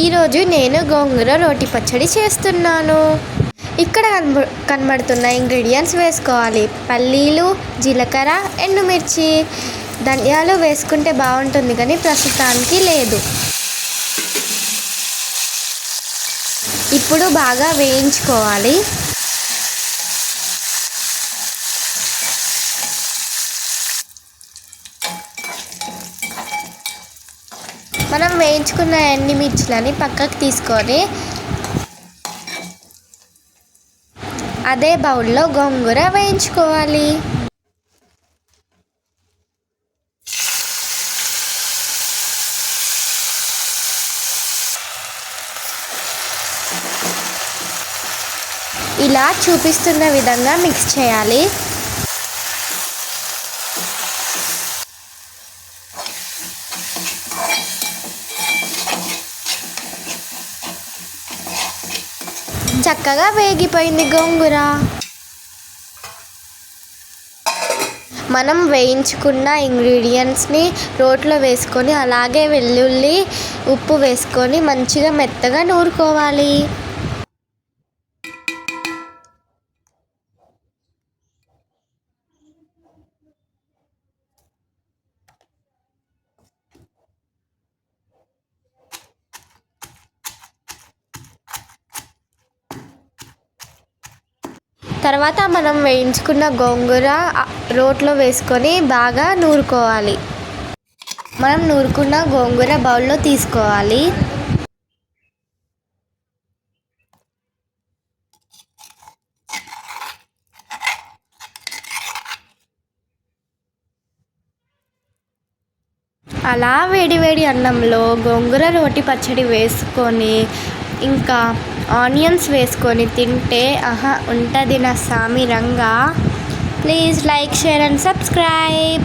ఈరోజు నేను గోంగూర రోటి పచ్చడి చేస్తున్నాను. ఇక్కడ కనబ కనబడుతున్న ఇంగ్రీడియంట్స్ వేసుకోవాలి. పల్లీలు జీలకర్ర ఎండుమిర్చి. ధనియాలు వేసుకుంటే బాగుంటుంది కానీ ప్రస్తుతానికి లేదు. ఇప్పుడు బాగా వేయించుకోవాలి. మనం వేయించుకున్న ఎండుమిర్చులని పక్కకు తీసుకొని అదే బౌల్లో గోంగూర వేయించుకోవాలి. ఇలా చూపిస్తున్న విధంగా మిక్స్ చేయాలి. చక్కగా వేగిపోయింది గోంగూర. మనం వేయించుకున్న ఇంగ్రీడియంట్స్ని రోట్లో వేసుకొని అలాగే వెల్లుల్లి ఉప్పు వేసుకొని మంచిగా మెత్తగా నూరుకోవాలి. తర్వాత మనం వేయించుకున్న గోంగూర రోట్లో వేసుకొని బాగా నూరుకోవాలి. మనం నూరుకున్న గోంగూర బౌల్లో తీసుకోవాలి. అలా వేడి వేడి అన్నంలో గోంగూర రోటి పచ్చడి వేసుకొని ఇంకా ఆనియన్స్ వేసుకొని తింటే ఆహా ఉంటుంది నా సామి Ranga. Please like share and subscribe.